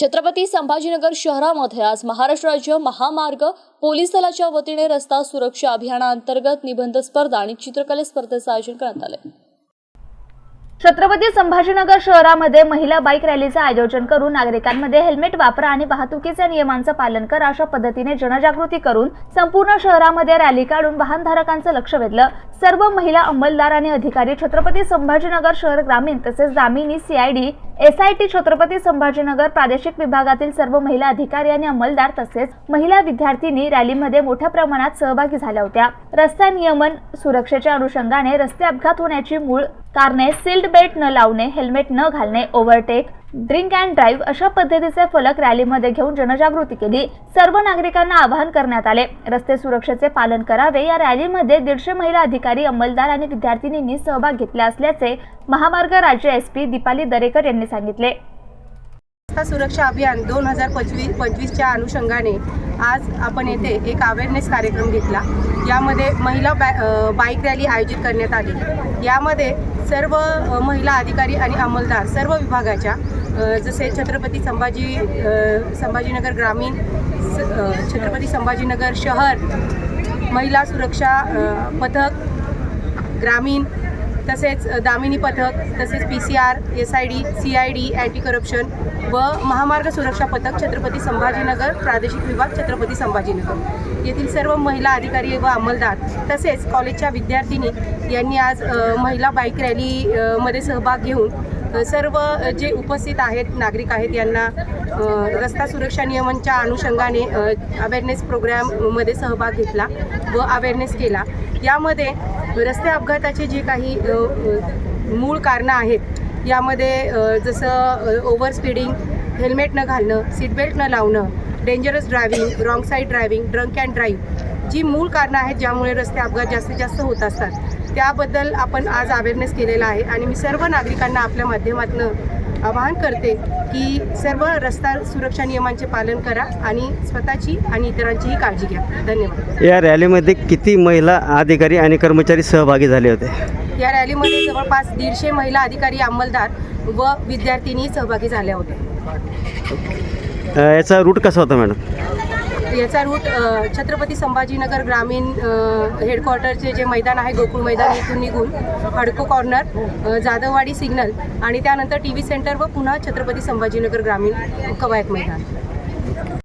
छत्रपती संभाजीनगर शहरामध्ये आज महाराष्ट्र राज्य महामार्ग पोलीस दलाच्या वतीने रस्ता सुरक्षा अभियानाअंतर्गत निबंध स्पर्धा आणि चित्रकला स्पर्धेचं आयोजन करण्यात आले छत्रपती संभाजीनगर शहरामध्ये महिला बाईक रॅलीचं आयोजन करून नागरिकांमध्ये हेल्मेट वापरा आणि वाहतुकीच्या नियमांचं पालन करा अशा पद्धतीने जनजागृती करून संपूर्ण शहरामध्ये रॅली काढून वाहनधारकांचं लक्ष वेधलं. सर्व महिला अंमलदार आणि अधिकारी छत्रपती संभाजीनगर शहर ग्रामीण तसेच दामिनी सीआयडी एसआयटी छत्रपती संभाजीनगर प्रादेशिक विभागातील सर्व महिला अधिकारी आणि अंमलदार तसेच महिला विद्यार्थिनी रॅलीमध्ये मोठ्या प्रमाणात सहभागी झाल्या होत्या. रस्ता नियमन सुरक्षेच्या अनुषंगाने रस्ते अपघात होण्याची मूळ कारणे सील्ड बेल्ट न लावणे हेल्मेट न घालणे ओव्हरटेक ड्रिंक अँड ड्राईव्ह अशा पद्धतीचे फलक रॅलीमध्ये घेऊन जनजागृती केली. सर्व नागरिकांना आवाहन करण्यात आले. रस्ते सुरक्षेचे पालन करावे. या रॅलीमध्ये दीडशे महिला अधिकारी अंमलदार आणि विद्यार्थिनींनी सहभाग घेतला असल्याचे महामार्ग राज्य एस पी दीपाली दरेकर यांनी सांगितले. रस्ता सुरक्षा अभियान दोन हजार पंचवीस पंचवीसच्या अनुषंगाने आज आपण येथे एक अवेअरनेस कार्यक्रम घेतला. यामध्ये महिला बॅ बाईक रॅली आयोजित करण्यात आली. यामध्ये सर्व महिला अधिकारी आणि अंमलदार सर्व विभागाच्या जसे छत्रपती संभाजी संभाजीनगर ग्रामीण स- छत्रपती संभाजीनगर शहर महिला सुरक्षा पथक ग्रामीण तसेच दामिनी पथक तसेच P C R S I D C I D anti corruption व महामार्ग सुरक्षा पथक छत्रपती संभाजीनगर प्रादेशिक विभाग छत्रपती संभाजीनगर. येथील सर्व महिला अधिकारी व अंमलदार तसेच कॉलेजच्या विद्यार्थिनी यांनी आज महिला बाईक रॅली मध्ये सहभाग घेऊन सर्व जे उपस्थित आहेत नागरिक आहेत यांना रस्ता सुरक्षा नियमांच्या अनुषंगाने अवेअरनेस प्रोग्रॅममध्ये सहभाग घेतला व अवेअरनेस केला. यामध्ये रस्ते अपघाताचे जे काही मूळ कारणं आहेत यामध्ये जसं ओव्हर स्पीडिंग हेल्मेट न घालणं सीटबेल्ट न लावणं dangerous driving wrong side driving drunk and drive जी मूळ कारणं आहेत ज्यामुळे रस्ते अपघात जास्तीत जास्त होत असतात. त्याबद्दल आपण आज अवेअरनेस केलेला आहे. आणि मी सर्व नागरिकांना आपल्या माध्यमातून आवाहन करते की सर्व रस्ता सुरक्षा नियमांचे पालन करा आणि स्वतःची आणि इतरांचीही काळजी घ्या. धन्यवाद. या रॅलीमध्ये किती महिला अधिकारी आणि कर्मचारी सहभागी झाले होते? या रॅलीमध्ये जवळपास दीडशे महिला अधिकारी अंमलदार व विद्यार्थिनी सहभागी झाल्या होत्या. याचा रूट कसा होता मॅडम याचा रूट छत्रपती संभाजीनगर ग्रामीण हेडक्वार्टरचे जे मैदान आहे गोकुळ मैदान इथून निघून हडको कॉर्नर जाधववाडी सिग्नल आणि त्यानंतर टी व्ही सेंटर व पुन्हा छत्रपती संभाजीनगर ग्रामीण कवायत मैदान.